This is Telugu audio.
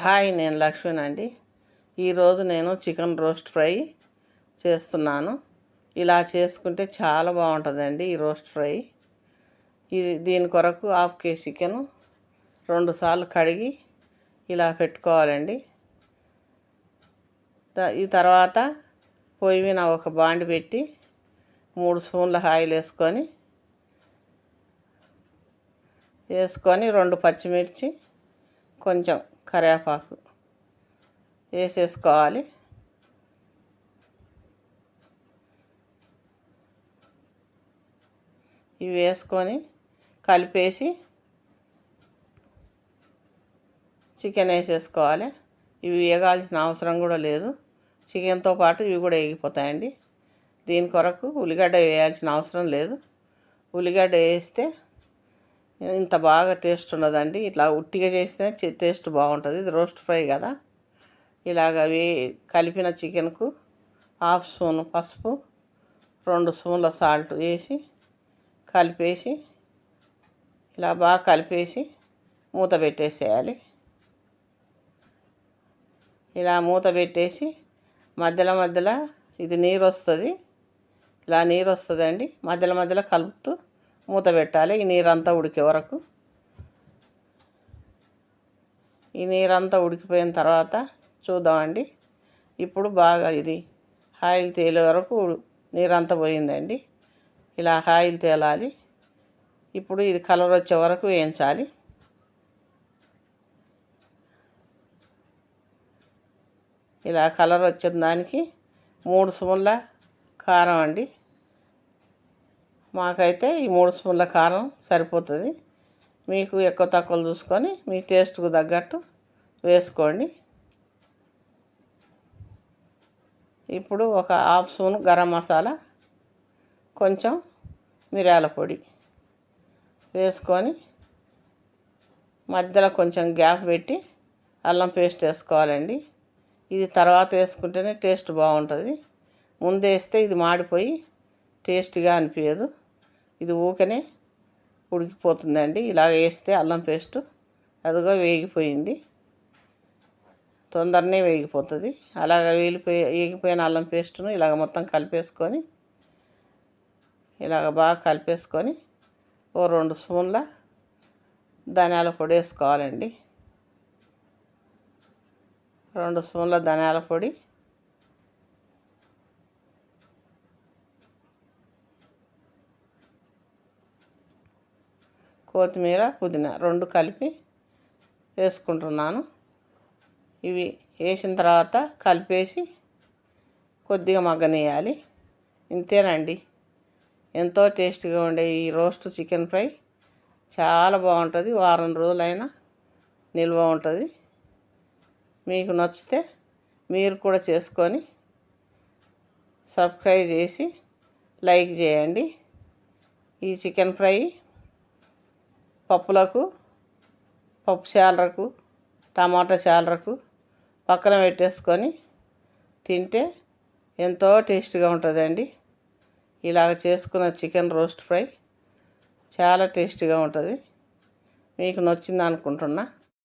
హాయ్ నేను లక్ష్మణ్ అండి. ఈరోజు నేను చికెన్ రోస్ట్ ఫ్రై చేస్తున్నాను. ఇలా చేసుకుంటే చాలా బాగుంటుందండి ఈ రోస్ట్ ఫ్రై. ఇది దీని కొరకు హాఫ్ కేజీ చికెన్ రెండు సార్లు కడిగి ఇలా పెట్టుకోవాలండి. ఈ తర్వాత పొయ్యి మీద ఒక బాండి పెట్టి మూడు స్పూన్ల ఆయిల్ వేసుకొని వేసుకొని రెండు పచ్చిమిర్చి కొంచెం కరివేపాకు వేసేసుకోవాలి. ఇవి వేసుకొని కలిపేసి చికెన్ వేసేసుకోవాలి. ఇవి వేగాల్సిన అవసరం కూడా లేదు. చికెన్తో పాటు ఇవి కూడా వేగిపోతాయండి. దీని కొరకు ఉల్లిగడ్డ వేయాల్సిన అవసరం లేదు. ఉల్లిగడ్డ వేస్తే ఇంత బాగా టేస్ట్ ఉండదండి ఇట్లా ఉట్టిగా చేస్తే టేస్ట్ బాగుంటుంది. ఇది రోస్ట్ ఫ్రై కదా. ఇలాగ వే కలిపిన చికెన్కు హాఫ్ స్పూన్ పసుపు రెండు స్పూన్ల సాల్ట్ వేసి కలిపేసి ఇలా బాగా కలిపేసి మూత పెట్టేసేయాలి. ఇలా మూత పెట్టేసి మధ్యలో మధ్యలో ఇది నీరు వస్తుంది ఇలా నీరు వస్తుందండి మధ్యలో మధ్యలో కలుపుతూ మూత పెట్టాలి. ఈ నీరంతా ఉడికే వరకు. ఈ నీరంతా ఉడికిపోయిన తర్వాత చూద్దామండి. ఇప్పుడు బాగా ఇది ఆయిల్ తేలే వరకు నీరంతా పోయిందండి. ఇలా ఆయిల్ తేలాలి. ఇప్పుడు ఇది కలర్ వచ్చే వరకు వేయించాలి. ఇలా కలర్ వచ్చిన దానికి మూడు స్పూన్ల కారం అండి. మాకైతే ఈ మూడు స్పూన్ల కారం సరిపోతుంది. మీకు ఎక్కువ తక్కువ చూసుకొని మీ టేస్ట్కు తగ్గట్టు వేసుకోండి. ఇప్పుడు ఒక హాఫ్ స్పూన్ గరం మసాలా కొంచెం మిరియాల పొడి వేసుకొని మధ్యలో కొంచెం గ్యాప్ పెట్టి అల్లం పేస్ట్ వేసుకోవాలండి. ఇది తర్వాత వేసుకుంటేనే టేస్ట్ బాగుంటుంది. ముందేస్తే ఇది మాడిపోయి టేస్ట్గా అనిపించదు ఇది ఊకనే ఉడికిపోతుందండి. ఇలా వేస్తే అల్లం పేస్ట్ అదిగో వేగిపోయింది. తొందరనే వేగిపోతుంది. అలాగ వేగిపోయి వేగిపోయిన అల్లం పేస్ట్ను ఇలాగ మొత్తం కలిపేసుకొని ఇలాగ బాగా కలిపేసుకొని ఓ రెండు స్పూన్ల ధనియాల పొడి వేసుకోవాలండి. రెండు స్పూన్ల ధనియాల పొడి కొత్తిమీర పుదీనా రెండు కలిపి వేసుకుంటున్నాను. ఇవి వేసిన తర్వాత కలిపేసి కొద్దిగా మగ్గనేయాలి ఇంతేనండి. ఎంతో టేస్టీగా ఉండే ఈ రోస్ట్ చికెన్ ఫ్రై చాలా బాగుంటుంది. వారం రోజులైనా నిల్వ ఉంటుంది. మీకు నచ్చితే మీరు కూడా చేసుకొని సబ్స్క్రైబ్ చేసి లైక్ చేయండి. ఈ చికెన్ ఫ్రై పప్పులకు పప్పు శాలరకు టమాటా శాలరకు పక్కన పెట్టేసుకొని తింటే ఎంతో టేస్ట్గా ఉంటుందండి. ఇలాగ చేసుకున్న చికెన్ రోస్ట్ ఫ్రై చాలా టేస్టీగా ఉంటుంది. మీకు నచ్చింది అనుకుంటున్నా